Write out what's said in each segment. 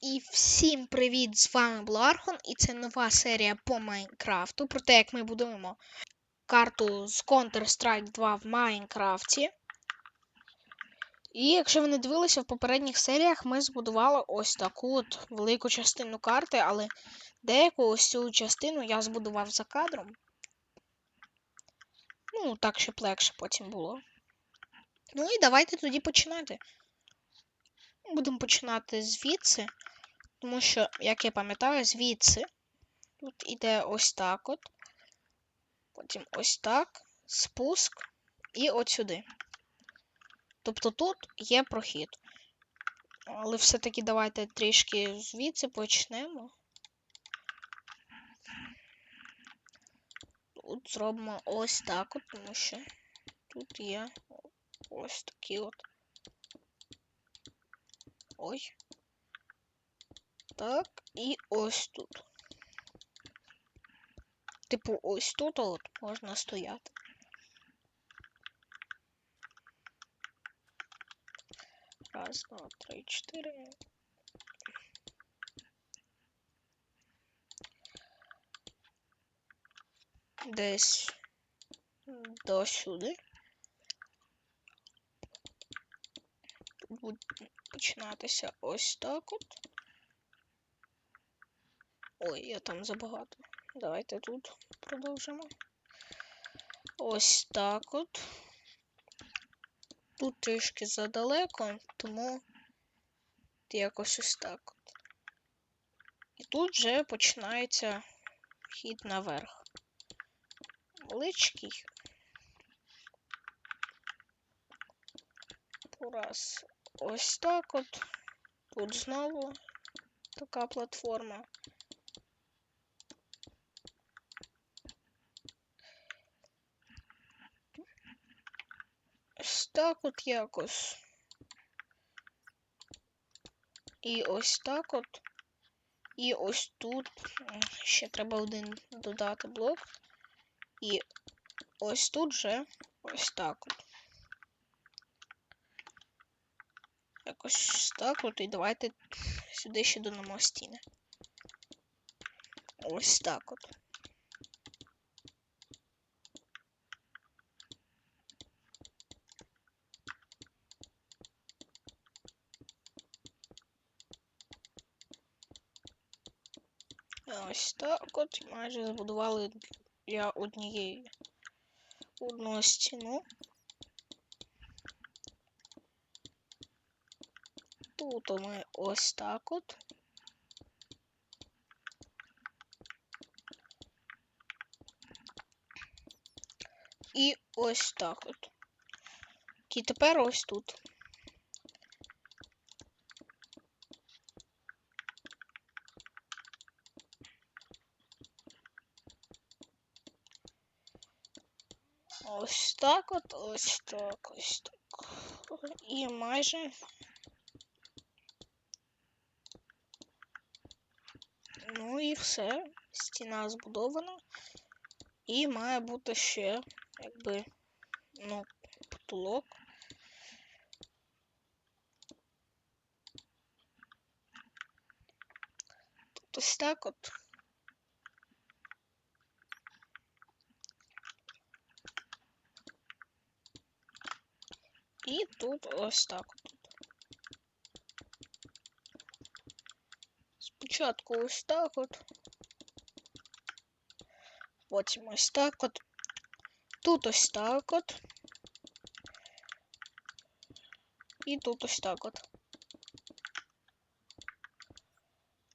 І всім привіт! З вами Блархон, і це нова серія по Майнкрафту про те, як ми будуємо карту з Counter-Strike 2 в Майнкрафті. І якщо ви не дивилися в попередніх серіях, ми збудували ось таку от велику частину карти, але деяку ось цю частину я збудував за кадром. Ну, так, щоб легше потім було. Ну і давайте тоді починати. Будемо починати звідси. Тому що, як я пам'ятаю, звідси тут іде ось так от. Потім ось так, спуск і от сюди. Тобто тут є прохід. Але все-таки давайте трішки звідси почнемо. Тут зробимо ось так от, тому що тут є ось такі от. Ой. Так, і ось тут. Типу, ось тут от можна стояти. Раз, два, три, чотири. Десь до сюди. Буде починатися ось так от. Ой, я там забагато. Давайте тут продовжимо. Ось так от. Тут трішки задалеко, тому якось ось так от. І тут вже починається вхід наверх. Величкий. Раз. Ось так от. Тут знову така платформа. Ось так от якось. І ось так от. І ось тут ще треба один додати блок. І ось тут же ось так от. Якось так от. І давайте сюди ще додамо стіни. Ось так от. Ось так от майже збудували я однієї одну стіну. Тут ми ось так от. І ось так от. І тепер ось тут. Ось так от, ось так, ось так. І майже. Ну і все. Стіна збудована. І має бути ще, якби, ну, потолок. Тут ось так от. І тут ось так от. Спочатку ось так от. Потім ось так от. Тут ось так от. І тут ось так от.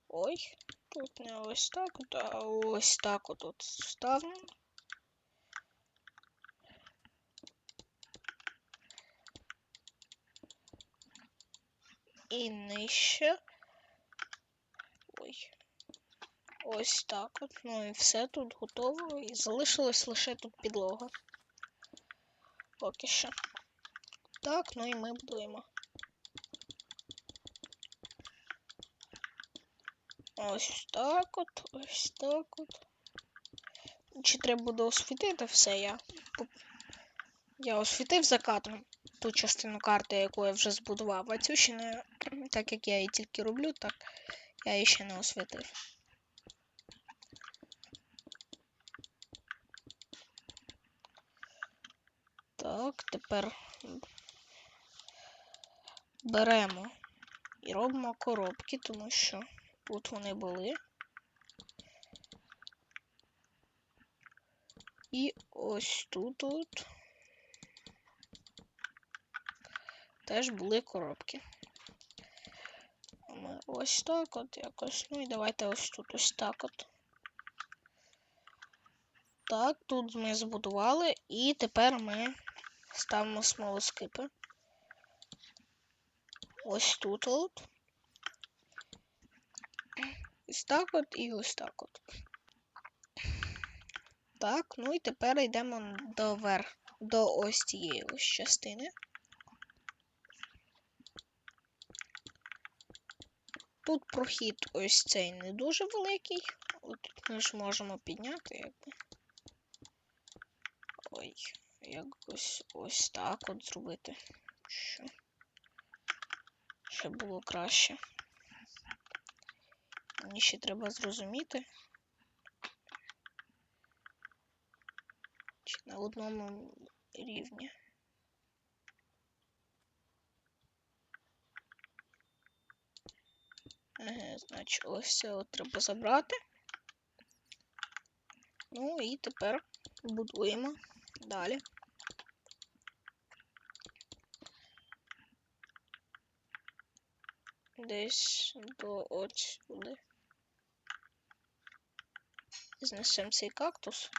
Ой, тут не ось так от, а ось так от от ставимо. І нижче. Ой. Ось так от. Ну і все тут готово. І залишилось лише тут підлога. Поки що. Так, ну і ми будуємо. Ось так от, ось так от. Чи треба буде освітити все я? Я освітив закатом ту частину карти, яку я вже збудував, а цю ще не так як я її тільки роблю, так я її ще не освітив. Так, тепер беремо і робимо коробки, тому що тут вони були. І ось тут от теж були коробки. Ми ось так от якось. Ну і давайте ось тут ось так от. Так, тут ми збудували, і тепер ми ставимо смолоскипи. Ось тут от. Ось так от і ось так от. Так, ну і тепер йдемо до верх, до ось цієї ось частини. Тут прохід ось цей не дуже великий. От ми ж можемо підняти, якби. Ой, якось ось так от зробити. Що? Щоб було краще. Мені ще треба зрозуміти. Чи на одному рівні. Ага, значить, ось це треба забрати. Ну і тепер будуємо далі. Десь до от сюди. Знесемо цей кактус.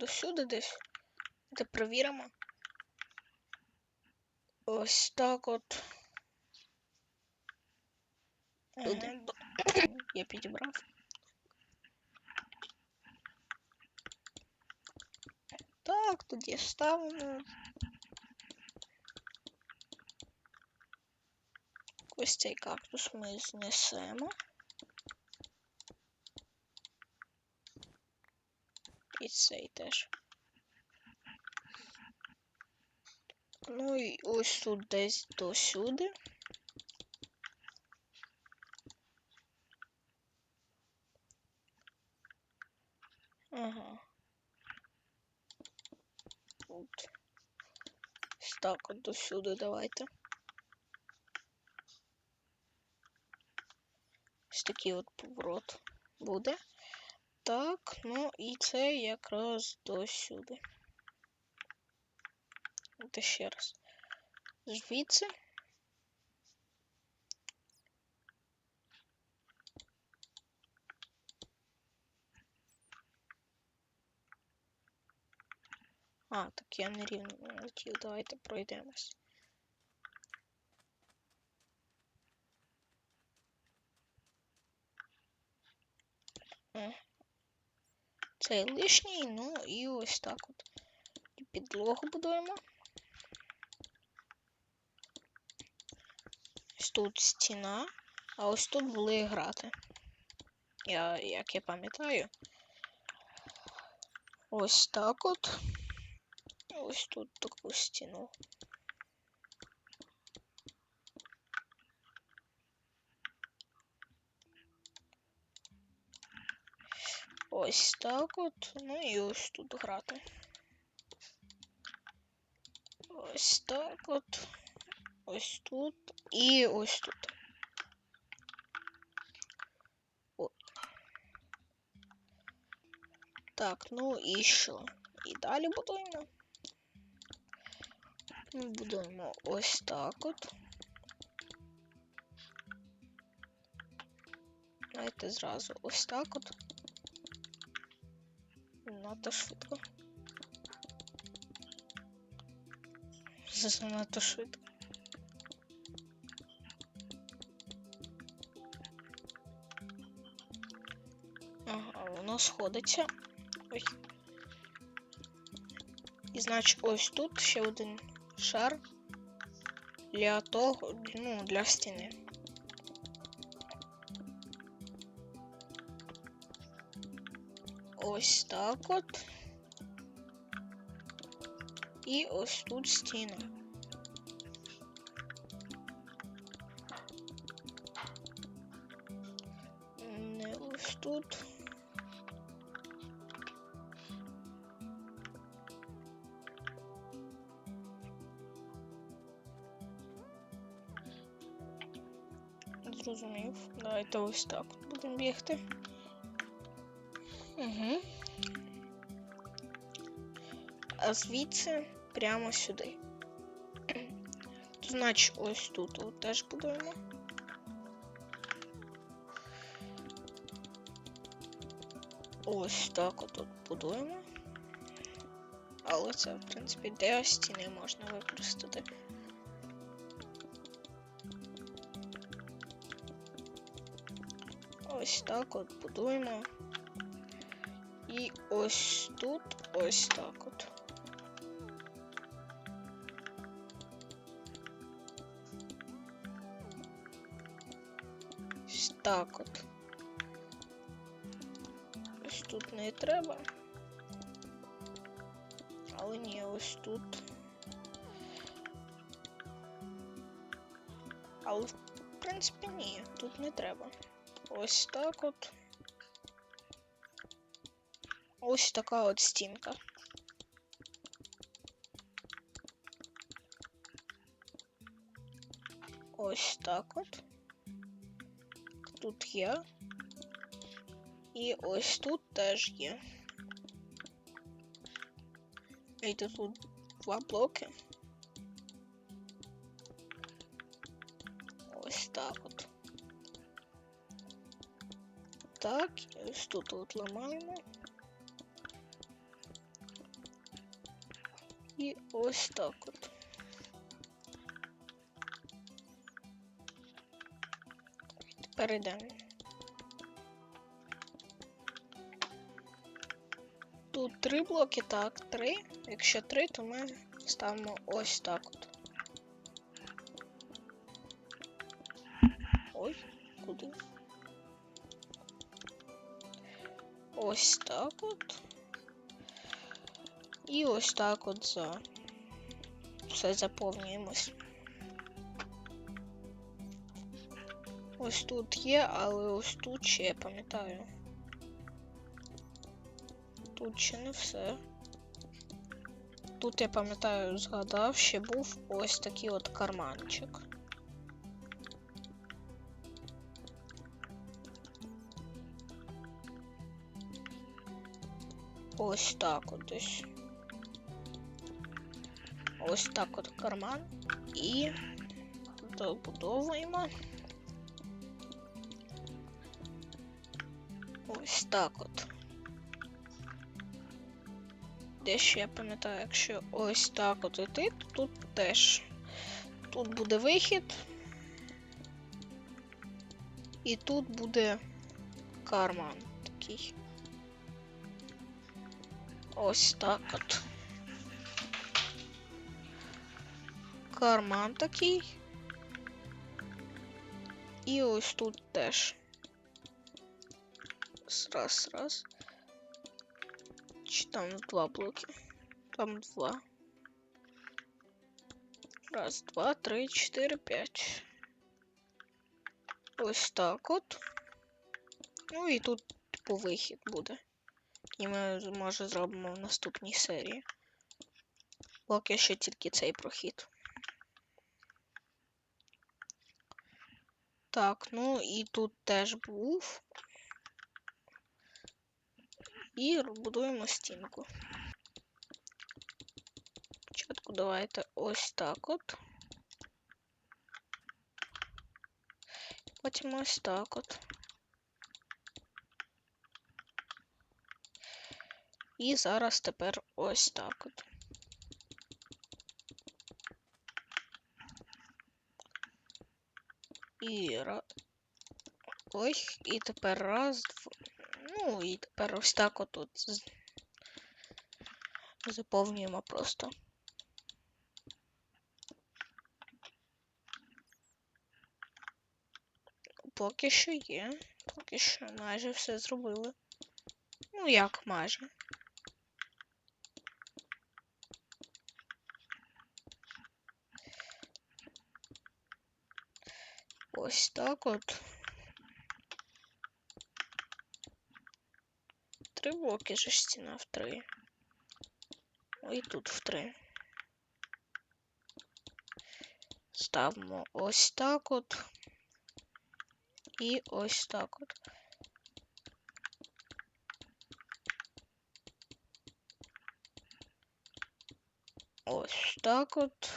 До сюди десь. Де провіримо. Ось так от. Туди. Я підібрав. Так, тоді ставимо. Ось цей кактус ми знесемо. І цей теж. Ну і ось тут десь до сюди. Ага. От. Так от до сюди давайте. Ось такий от поворот буде. Так, ну і це якраз до сюди. От ще раз. Звідси. А, так я не рівно летів. Давайте пройдемось. Цей лишній, ну і ось так от. Підлогу будуємо. Ось тут стіна, а ось тут були грати. Я, як я пам'ятаю. Ось так от. Ось тут таку стіну. Ось так от. Ну і ось тут грати. Ось так от. Ось тут і ось тут. О. Так, ну і що? І далі будуємо. Ми будуємо ось так от. Давайте зразу ось так от. Надто швидко. Занадто швидко. Ага, воно сходиться. Ой. І значить ось тут ще один шар для того, ну, для стіни. Ось так от. І ось тут стіна. Не ось тут. Зрозумів. Давайте ось так будемо бігти. А звідси прямо сюди. Значить ось тут от теж будуємо. Ось так от будуємо. Але це, в принципі, для стіни можна використати. Ось так от будуємо. І ось тут ось так от. так от. Ось тут не треба. Але ні, ось тут. Але в принципі ні, тут не треба. Ось так от. Ось така от стінка. Ось так от. Тут є. І ось тут теж є. І тут тут два блоки. Ось так от. Так, і ось тут от ламаємо. І ось так от. Тепер йдемо. Тут три блоки, так, три. Якщо три, то ми ставимо ось так от. Ой, куди? Ось так от. І ось так от за все заповнюємось. Ось тут є, але ось тут ще я пам'ятаю. Тут ще не все. Тут я пам'ятаю, згадав, ще був ось такий от карманчик. Ось так от десь. Ось так от карман і добудовуємо. Ось так от. Дещо я пам'ятаю, якщо ось так от іти, то тут теж. Тут буде вихід. І тут буде карман такий. Ось так от. Карман такий. І ось тут теж. Раз, раз. Чи там два блоки? Там два. Раз, два, три, чотири, п'ять. Ось так от. Ну і тут, типу, вихід буде. І ми, може, зробимо в наступній серії. Поки що тільки цей прохід. Так, ну і тут теж був. І будуємо стінку. Спочатку давайте ось так от. Потім ось так от. І зараз тепер ось так от. І раз. Ой, і тепер раз, два. Ну, і тепер ось так от тут з- заповнюємо просто. Поки що є. Поки що майже все зробили. Ну, як майже. Ось так от. Три блоки же стіна в три. Ой, тут в три. Ставимо ось так от. І ось так от. Ось так от.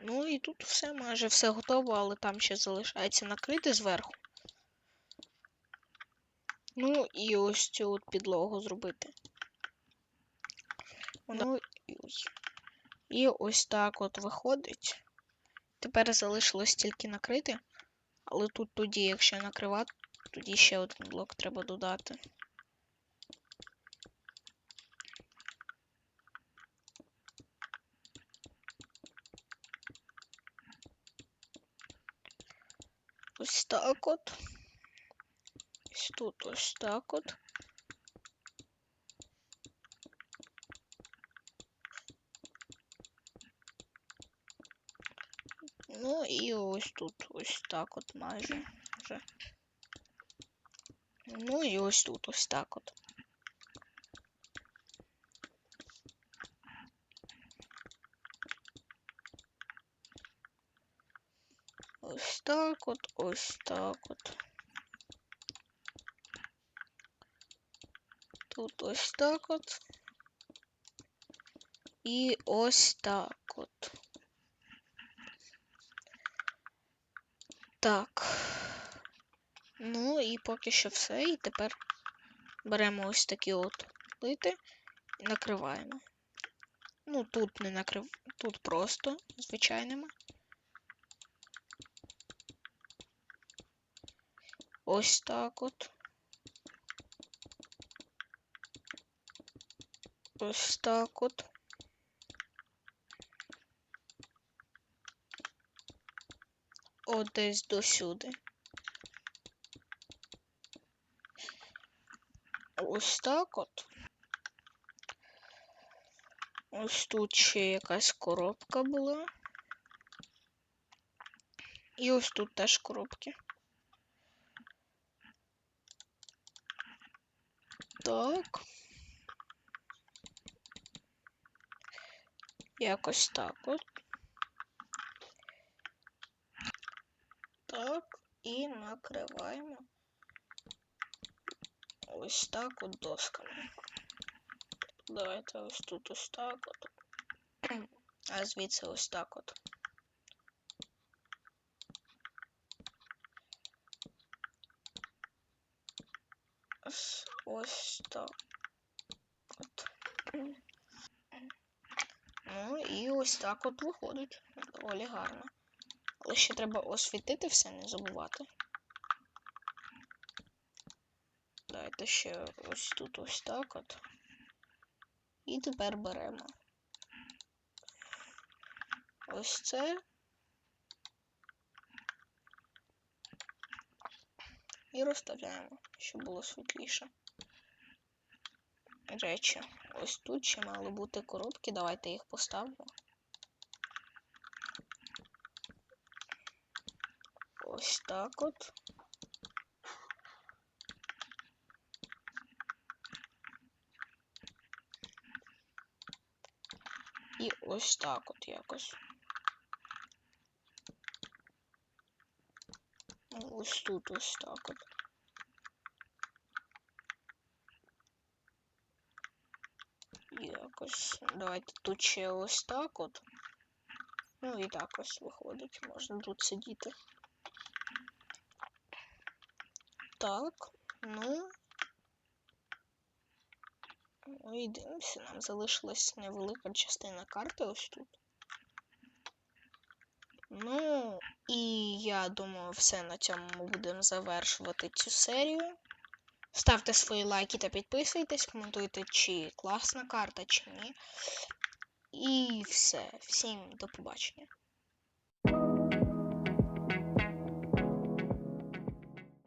Ну і тут все майже все готово, але там ще залишається накрити зверху. Ну і ось цю от підлогу зробити. Ну і ось. І ось так от виходить. Тепер залишилось тільки накрити. Але тут тоді, якщо накривати, тоді ще один блок треба додати. Ось так от. Ось тут ось так от. Ну і ось тут ось так от майже вже. Ну і ось тут ось так от. Ось так от, ось так от. Тут ось так от. І ось так от. Так. Ну і поки що все. І тепер беремо ось такі от плити і накриваємо. Ну, тут не накрив... Тут просто звичайними. Ось так от. Ось так от. От десь досюди. Ось так от. Ось тут ще якась коробка була. І ось тут теж коробки. Так. Якось так от. Так, і накриваємо ось так от досками. Давайте ось тут ось так от. А звідси ось так от. Ось, так. От. І ось так от виходить. Доволі гарно. Але ще треба освітити все, не забувати. Давайте ще ось тут ось так от. І тепер беремо ось це. І розставляємо, щоб було світліше. Речі, ось тут ще мали бути коробки, давайте їх поставимо. Ось так от. І ось так от якось. Ось тут ось так от. Якось. Давайте тут ще ось так от. Ну і так ось виходить. Можна тут сидіти. Так, ну. Ну і дивимося, нам залишилась невелика частина карти ось тут. Ну, і я думаю, все на цьому ми будемо завершувати цю серію. Ставте свої лайки та підписуйтесь, коментуйте, чи класна карта, чи ні. І все. Всім до побачення.